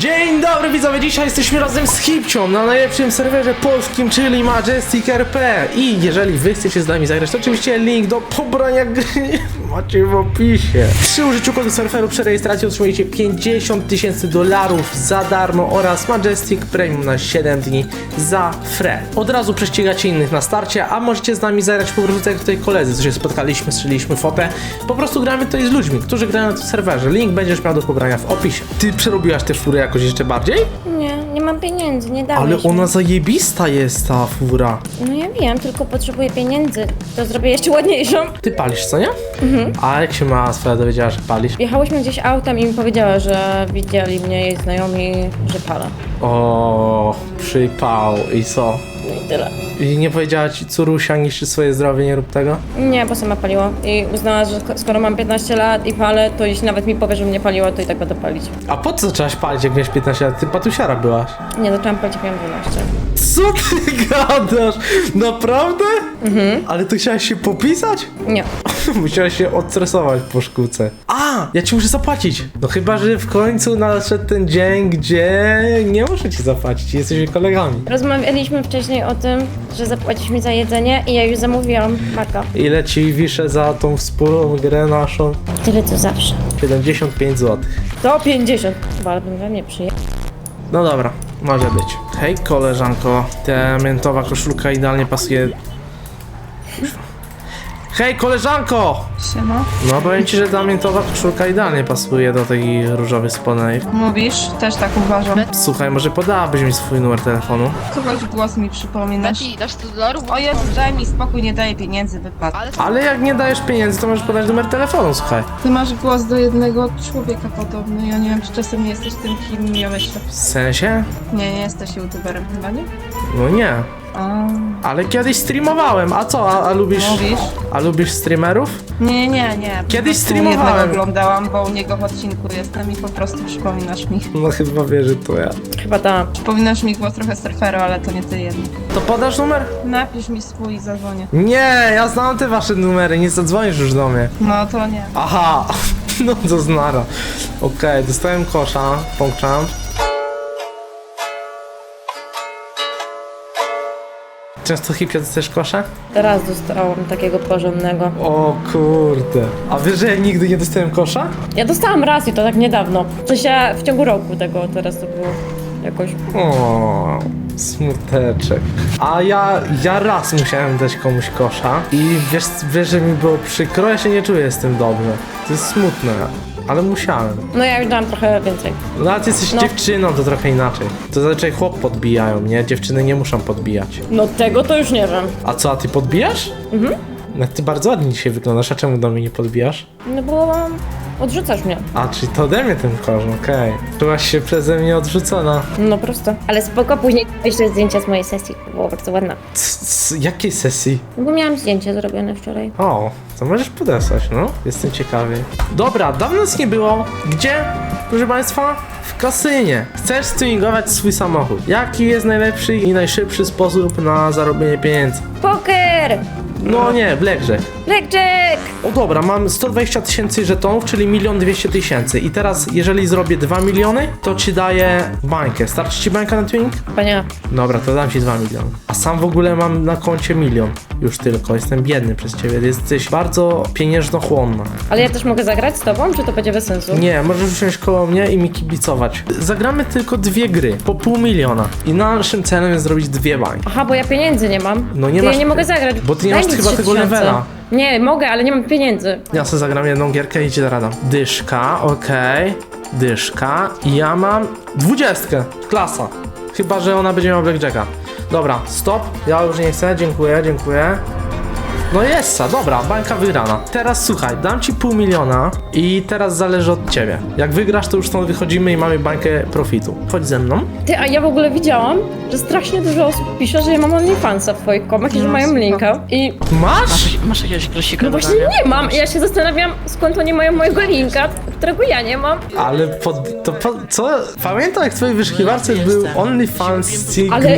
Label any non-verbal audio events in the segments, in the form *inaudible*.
Dzień dobry widzowie, dzisiaj jesteśmy razem z Hipcią na najlepszym serwerze polskim, czyli Majestic RP I jeżeli wy chcecie z nami zagrać, to oczywiście link do pobrania gry *laughs* macie w opisie. Przy użyciu kodu surferu przy rejestracji otrzymujecie 50 tysięcy dolarów za darmo oraz Majestic Premium na 7 dni za free. Od razu prześcigacie innych na starcie, a możecie z nami zagrać po prostu tak jak tutaj koledzy, co się spotkaliśmy, strzeliliśmy fotę. Po prostu gramy tutaj z ludźmi, którzy grają na tym serwerze. Link będziesz miał do pobrania w opisie. Ty przerobiłaś tę furę jakoś jeszcze bardziej? Nie, nie mam pieniędzy, nie dałeś Ale mi. ona zajebista jest ta fura. No ja wiem, tylko potrzebuję pieniędzy. To zrobię jeszcze ładniejszą. Ty palisz, co nie? Mhm. A jak się ma swoja dowiedziała, że palisz? Jechałyśmy gdzieś autem i mi powiedziała, że widzieli mnie jej znajomi, że palę. O, przypał i co? No i tyle. I nie powiedziała ci, curusia, niszczy swoje zdrowie, nie rób tego? Nie, bo sama paliła. I uznała, że sk- skoro mam 15 lat i palę, to jeśli nawet mi powie, że mnie paliła, to i tak będę palić. A po co zaczęłaś palić, jak miałeś 15 lat? Ty patusiara byłaś. Nie, zaczęłam palić, jak miałam 12. Co ty gadasz? Naprawdę? Mhm. Ale ty chciałaś się popisać? Nie. *laughs* Musiałaś się odstresować po szkółce. A, ja ci muszę zapłacić. No chyba, że w końcu nadszedł ten dzień, gdzie nie muszę ci zapłacić, jesteśmy kolegami. Rozmawialiśmy wcześniej o tym, że zapłacisz mi za jedzenie i ja już zamówiłam maka. Ile ci wiszę za tą wspólną grę naszą? Tyle co zawsze. 75 zł. To 50. Chyba, ale bym we mnie przyjechał. No dobra, może być. Hej koleżanko, ta miętowa koszulka idealnie pasuje. *laughs* Hej koleżanko! Siema. No powiem ci, że ta miętowa koszulka idealnie pasuje do tej różowej spodnej. Mówisz? Też tak uważam. Słuchaj, może podałabyś mi swój numer telefonu? Kogoś głos mi przypominasz. Mati, dasz 100 dolarów? O Jezu, daj mi spokój, nie daję pieniędzy, wypadł. Ale Ale jak nie dajesz pieniędzy, to możesz podać numer telefonu, słuchaj. Ty masz głos do jednego człowieka podobny. Ja nie wiem, czy czasem nie jesteś tym, kim ja myślę. W sensie? Nie, nie jesteś youtuberem chyba, nie? No nie. A, Ale kiedyś streamowałem, a co? A, a lubisz... mówisz? A lubisz streamerów? Nie, nie, nie. Po Kiedyś prostu streamowałem. Jednego oglądałam, bo u niego w odcinku jestem i po prostu przypominasz mi. No chyba wie, że to ja. Chyba ta. Przypominasz mi głos trochę surfera, ale to nie ty jednak. To podasz numer? Napisz mi swój i zadzwonię. Nie, ja znam te wasze numery, nie zadzwonisz już do mnie. No to nie. Aha, *laughs* no to znara. Okej, dostałem kosza, pąkczam. Często hipio też kosze? Raz dostałam takiego porządnego. O kurde. A wiesz, że ja nigdy nie dostałem kosza? Ja dostałam raz i to tak niedawno. W sensie w ciągu roku tego, teraz to było jakoś. O, smuteczek. A ja, ja raz musiałem dać komuś kosza i wiesz, wiesz, że mi było przykro, ja się nie czuję z tym dobrze. To jest smutne, ale musiałem. No ja już dałam trochę więcej. No ale ty jesteś No. dziewczyną, to trochę inaczej. To zazwyczaj chłop podbijają, nie? Dziewczyny nie muszą podbijać. No tego to już nie wiem. A co, a ty podbijasz? Mhm. No ty bardzo ładnie dzisiaj wyglądasz, a czemu do mnie nie podbijasz? No bo odrzucasz mnie. A, czyli to ode mnie ten kosz, okej. Czułaś się przeze mnie odrzucona. No prosto. Ale spoko, później jeszcze zdjęcia z mojej sesji. To było bardzo ładne. C- c- jakiej sesji? No bo miałam zdjęcie zrobione wczoraj. O, to możesz podesłać, no. Jestem ciekawy. Dobra, dawno nas nie było. Gdzie? Proszę Państwa? W kasynie. Chcesz tuningować swój samochód. Jaki jest najlepszy i najszybszy sposób na zarobienie pieniędzy? Poker! No nie, blackjack. Blackjack! O dobra, mam 120 tysięcy żetonów, czyli 1 200 tysięcy. I teraz, jeżeli zrobię 2 miliony, to ci daję bańkę. Starczy ci bańka na tuning? Panie, Dobra, to dam ci 2 miliony. A sam w ogóle mam na koncie milion. Już tylko. Jestem biedny przez ciebie. Jesteś bardzo pieniężnochłonna. ale ja też mogę zagrać z tobą, czy to będzie bez sensu? Nie, możesz usiąść koło mnie i mi kibicować. Zagramy tylko dwie gry, po pół miliona. I naszym celem jest zrobić dwie bańki. Aha, bo ja pieniędzy nie mam. No nie to masz- ja nie mogę zagrać. bo ty nie Daj masz mi chyba tego 3000. levela. Nie, mogę, ale nie mam pieniędzy. Ja sobie zagram jedną gierkę i ci zaradam. Dyszka, okej. Dyszka. I ja mam dwudziestkę. Klasa. Chyba, że ona będzie miała blackjacka. Dobra, stop. Ja już nie chcę, dziękuję, dziękuję. No jest, dobra, bańka wygrana. Teraz słuchaj, dam ci pół miliona i teraz zależy od ciebie. Jak wygrasz, to już stąd wychodzimy i mamy bańkę profitu. Chodź ze mną. Ty, a ja w ogóle widziałam, że strasznie dużo osób pisze, że ja mam OnlyFansa w twoich komach i że No, mają linka. I Masz? masz jakiegoś plusika no do właśnie dania? nie mam. Ja się zastanawiam, skąd oni mają mojego linka, którego ja nie mam. Ale pod, to po, co? Pamiętam jak w twojej wyszukiwarce był OnlyFans. Ale-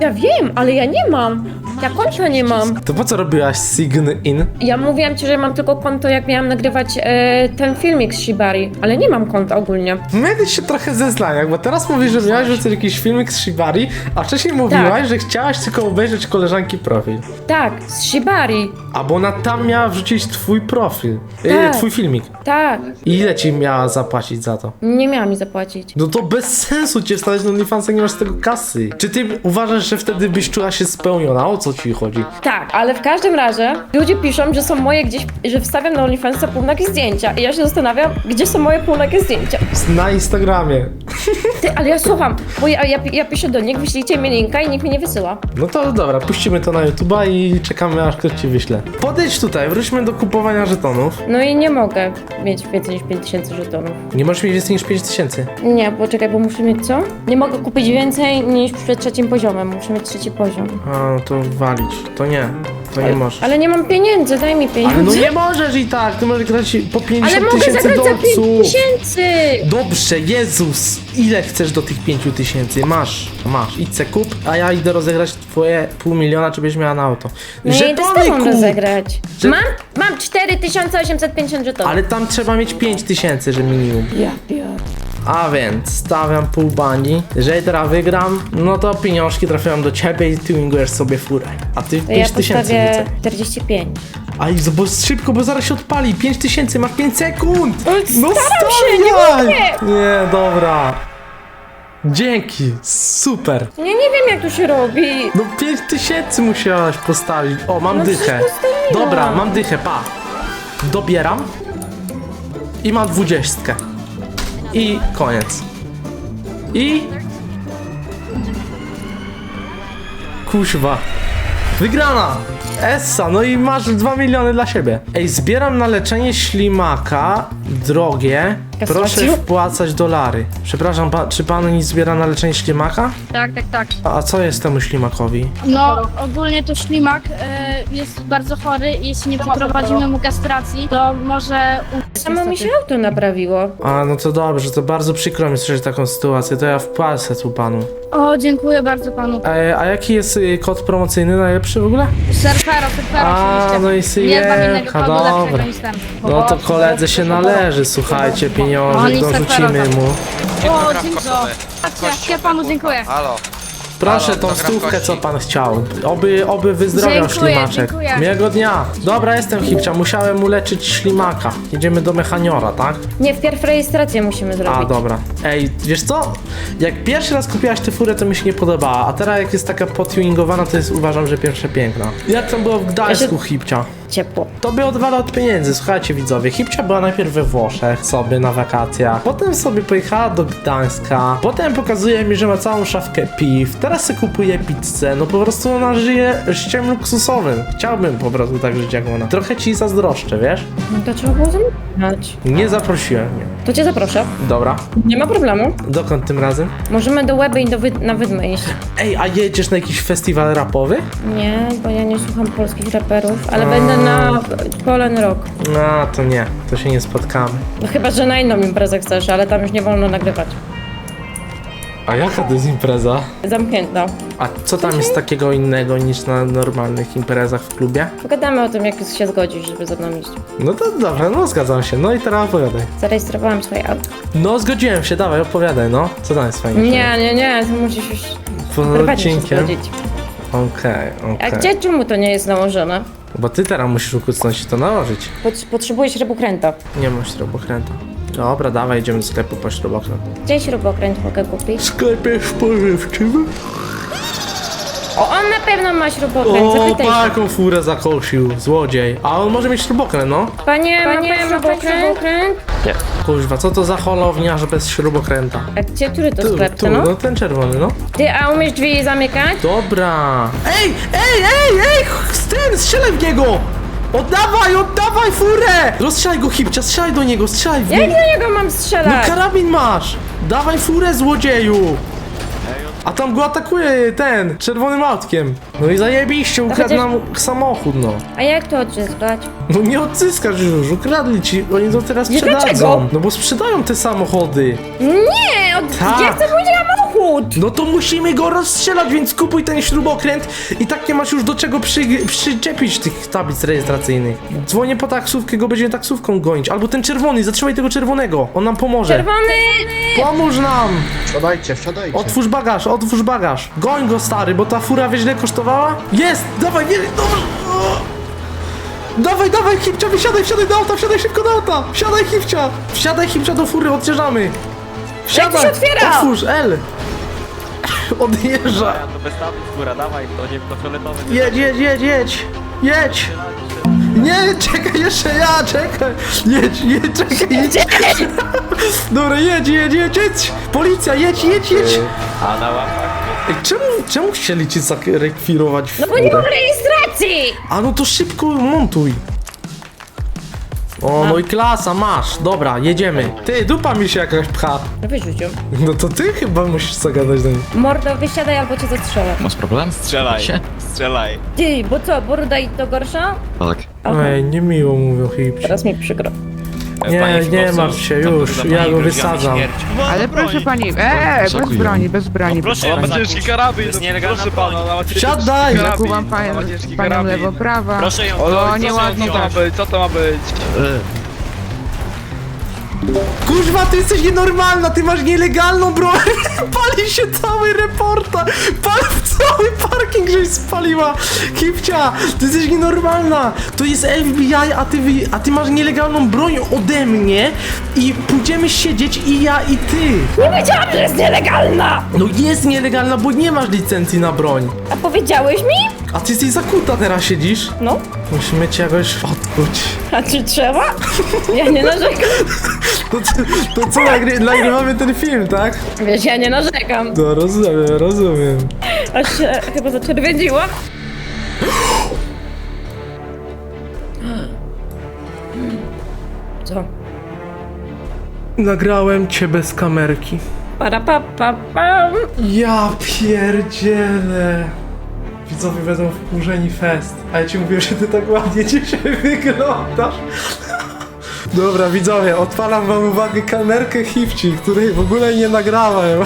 Ja wiem, ale ja nie mam. Ja konta nie mam. To po co robiłaś sign in? Ja mówiłam ci, że mam tylko konto, jak miałam nagrywać e, ten filmik z Shibari, ale nie mam konta ogólnie. Mylisz się trochę ze zdaniach, bo teraz mówisz, że miałaś wrzucić jakiś filmik z Shibari, a wcześniej mówiłaś, Tak. że chciałaś tylko obejrzeć koleżanki profil. Tak, z Shibari. A bo ona tam miała wrzucić twój profil, e, Tak. twój filmik. Tak, I ile ci miała zapłacić za to? nie miała mi zapłacić. No to bez sensu cię wstawiać na OnlyFansa, nie masz z tego kasy. Czy ty uważasz, że wtedy byś czuła się spełniona? O co ci chodzi? Tak, ale w każdym razie ludzie piszą, że są moje gdzieś, że wstawiam na OnlyFansa półnagie zdjęcia i ja się zastanawiam, gdzie są moje półnagie zdjęcia. Na Instagramie. Ty, ale ja słucham, bo ja, ja, ja piszę do nich, wyślijcie mi linka i nikt mi nie wysyła. No to dobra, puścimy to na YouTube'a i czekamy aż ktoś ci wyśle. Podejdź tutaj, wróćmy do kupowania żetonów. No i nie mogę mieć więcej niż 5000 żetonów. Nie możesz mieć więcej niż 5000. Nie, poczekaj, bo muszę mieć co? Nie mogę kupić więcej niż przed trzecim poziomem, muszę mieć trzeci poziom. A, no to walić. To nie, to nie możesz. Ale nie mam pieniędzy, daj mi Ale pieniądze. no nie możesz i tak, ty możesz grać po Ale 50 mogę tysięcy zagrać za dolców. 5 tysięcy! Dobrze, Jezus! Ile chcesz do tych 5 tysięcy? Masz, masz. Idź se kup, a ja idę rozegrać twoje pół miliona, czy byś miała na auto. No ja idę z tobą rozegrać. Że- Mam, mam 4850 żetonów. Ale tam trzeba mieć 5 tysięcy, że minimum. Ja biorę. A więc stawiam pół bani. Jeżeli teraz wygram, no to pieniążki trafiają do ciebie i ty wingujesz sobie furę. A ty To 5 ja tysięcy postawię widzę. 45. Aj, bo szybko, bo zaraz się odpali. 5 tysięcy, masz 5 sekund! No staram się, nie stawiaj! mogę! Nie, dobra. Dzięki, super. Ja nie wiem jak to się robi. No 5 tysięcy musiałaś postawić. O, mam No dychę. przecież postawiłam. Dobra, mam dychę, pa. Dobieram. I mam dwudziestkę. I koniec. I... Kuźwa. Wygrana! Essa, no i masz 2 miliony dla siebie. Ej, zbieram na leczenie ślimaka, drogie. Proszę wpłacać dolary. Przepraszam, pa, czy pan nic zbiera na leczenie ślimaka? Tak, tak, tak. A co jest temu ślimakowi? No, ogólnie to ślimak e, jest bardzo chory i jeśli nie przeprowadzimy mu kastracji, to może umrzeć Samo mi się niestety. auto naprawiło. A, no to dobrze, to bardzo przykro mi słyszeć taką sytuację, to ja wpłacę tu panu. O, dziękuję bardzo panu. E, a jaki jest y, kod promocyjny najlepszy w ogóle? Surfero, surfero A, oczywiście. no i Nie znam innego jechał, kodu lepszego dobra. niż ten. No to koledze się należy, słuchajcie, pieniążek, Oni dorzucimy mu. O, dziękuję. Patrzcie, ja panu dziękuję. Halo. Proszę tą stówkę, co pan chciał. Oby, oby wyzdrowiał Dziękuję, ślimaczek. dziękuję. Miłego dnia. Dobra, jestem Hipcia, musiałem uleczyć ślimaka. Jedziemy do mechaniora, tak? Nie, wpierw rejestrację musimy zrobić. A, dobra. Ej, wiesz co? Jak pierwszy raz kupiłaś tę furę, to mi się nie podobała, a teraz jak jest taka potuningowana, to jest uważam, że pierwsze piękna. Jak tam było w Gdańsku, Hipcia? Ciepło. To by odwala od pieniędzy, słuchajcie widzowie. Hipcia była najpierw we Włoszech sobie na wakacjach, potem sobie pojechała do Gdańska, potem pokazuje mi, że ma całą szafkę piw, teraz sobie kupuje pizzę, no po prostu ona żyje życiem luksusowym. Chciałbym po prostu tak żyć jak ona. Trochę ci zazdroszczę, wiesz? No to trzeba było zamknąć. Nie zaprosiłem mnie. To cię zaproszę. Dobra, Nie ma problemu. dokąd tym razem? Możemy do Łeby i do Wyd- na Wydmę iść. Ej, a jedziesz na jakiś festiwal rapowy? Nie, bo ja nie słucham polskich raperów, ale będę na Polen Rock. No, to nie, to się nie spotkamy. No chyba, że na inną imprezę chcesz, ale tam już nie wolno nagrywać. A jaka to jest impreza? Zamknięta. A co tam jest takiego innego niż na normalnych imprezach w klubie? Pogadamy o tym, jak się zgodzisz, żeby ze mną iść. No to dobra, no zgadzam się. No i teraz opowiadaj. Zarejestrowałam swoje auto. No zgodziłem się, dawaj, opowiadaj, no. Co tam jest fajnie? Nie, nie, nie, ty musisz już Poza prywatnie się odcinkiem? zgodzić. Okej, A okej. gdzie, czemu to nie jest nałożone? Bo ty teraz musisz ukucnąć i to nałożyć. Pot- potrzebujesz śrubokręta. Nie mam śrubokręta. Dobra, dawaj, idziemy do sklepu po śrubokręt. Gdzie śrubokręt mogę kupić? W sklepie spożywczym? O, on na pewno ma śrubokręt, O, zapytaj się. jaką furę zakosił, złodziej. A on może mieć śrubokręt, no. Panie, Panie ma pan śrubokręt? Nie. Kuźwa, co to za holownia, bez śrubokręta? A gdzie, który to Tu, sklep, tu, no? no ten czerwony, no. Ty, a umiesz drzwi zamykać? Dobra. Ej, ej, ej, ej, ten, strzelaj w niego! Oddawaj, oddawaj furę! Rozstrzelaj go, Hipcia, strzelaj do niego, strzelaj w Jak niego. do niego mam No strzelać? karabin masz! Dawaj furę, złodzieju! A tam go atakuje ten, czerwonym autkiem. No i zajebiście, ukradł chociaż- nam samochód, no. A jak to odzyskać? No nie odzyskasz już, ukradli ci, oni to teraz Nie, sprzedadzą. dlaczego? No bo sprzedają te samochody. Nie, od... Tak. ja chcę mój samochód! Samochód! No to musimy go rozstrzelać, więc kupuj ten śrubokręt i tak nie masz już do czego przy, przyczepić tych tablic rejestracyjnych. Dzwonię po taksówkę, go będziemy taksówką gonić. Albo ten czerwony, zatrzymaj tego czerwonego, on nam pomoże. Czerwony! Pomóż nam! Wsiadajcie, wsiadajcie. Otwórz bagaż, otwórz bagaż. Goń go stary, bo ta fura wie źle kosztowała? Jest! Dawaj, nie, dobrze! Dawaj, dawaj, Hipcia, wysiadaj, wsiadaj do auta, wsiadaj szybko do auta! Wsiadaj, Hipcia! Wsiadaj, Hipcia, do fury, odjeżdżamy! Wsiadaj! się otwiera? Otwórz, L! Odjeżdża! Ja to bez góra, dawaj, to nie to fioletowe. Jedź, jedź, jedź, jedź! Jedź! Nie, czekaj, jeszcze ja, czekaj! Jedź, jedź, czekaj, jedź! Dobra, jedź, jedź, jedź, jedź! Policja, jedź, jedź, jedź! A na łapach. Ej, czemu, czemu chcieli ci zarekwirować No bo nie furę? mam rejestracji! A no to szybko montuj. O, no i klasa, masz. Dobra, jedziemy. Ty, dupa mi się jakaś pcha. No wyrzucił. No to ty chyba musisz zagadać do niej. Mordo, wysiadaj albo cię zastrzelę. Masz problem? Strzelaj, Się? strzelaj. Ty, bo co, burda i to gorsza? Tak. Aha, Ej, niemiło mówią hipsi. teraz mi przykro. Nie, nie martw się, już, ja pani go wysadzam. Ale proszę pani, eee, bez broni, bez broni, Proszę, on ma ciężki karabin, jest nielegalna proszę broń. pana, karabin, Zakuwam panią, lewo, prawa. Proszę ją O, proszę ją tak. co to ma być? Kurwa, ty jesteś nienormalna, ty masz nielegalną broń! *laughs* Pali się cały reporta! Pal cały parking, żeś spaliła! Kipcia, ty jesteś nienormalna! To jest FBI, a ty, wy- a ty masz nielegalną broń ode mnie i pójdziemy siedzieć i ja i ty! Nie wiedziałam, że jest nielegalna! No jest nielegalna, bo nie masz licencji na broń. A powiedziałeś mi? A ty jesteś zakuta teraz siedzisz? No. Musimy cię jakoś odkuć. A czy trzeba? Ja nie narzekam. To, co- to co, nagry nagrywamy ten film, tak? Wiesz, ja nie narzekam. No rozumiem, rozumiem. Aż się chyba zaczerwieniła. Co? Nagrałem cię bez kamerki. Para pa, pa, pam. Ja pierdzielę. Widzowie będą wkurzeni fest. A ja ci mówię, że ty tak ładnie dzisiaj wyglądasz. Dobra, widzowie, odpalam wam uwagę kamerkę Hipci, której w ogóle nie nagrałem.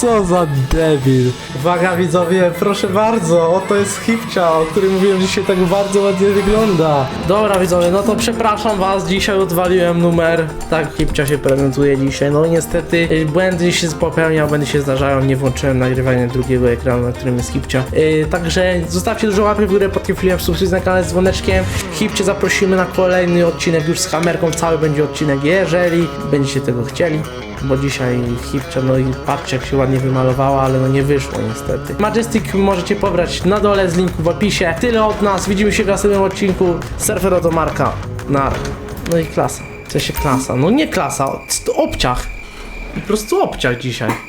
Co za debil. Uwaga widzowie, proszę bardzo, oto jest Hipcia, o którym mówiłem, dzisiaj tak bardzo ładnie wygląda. Dobra widzowie, no to przepraszam was, dzisiaj odwaliłem numer. Tak Hipcia się prezentuje dzisiaj. No niestety y, błędy się popełniał, błędy się zdarzają, nie włączyłem nagrywania drugiego ekranu, na którym jest Hipcia. Yy, także zostawcie dużo łapy w górę pod tym filmem, subskrypcję na kanał z dzwoneczkiem. Hipcie zaprosimy na kolejny odcinek już z kamerką, cały będzie odcinek, jeżeli będziecie tego chcieli bo dzisiaj Hipcia, no i patrzcie jak się ładnie wymalowała, ale no nie wyszło niestety. Majestic możecie pobrać na dole z linku w opisie. Tyle od nas, widzimy się w następnym odcinku. Surfer oto Marka. Nar. No i klasa. W sensie klasa. No nie klasa, obciach. Po prostu obciach dzisiaj.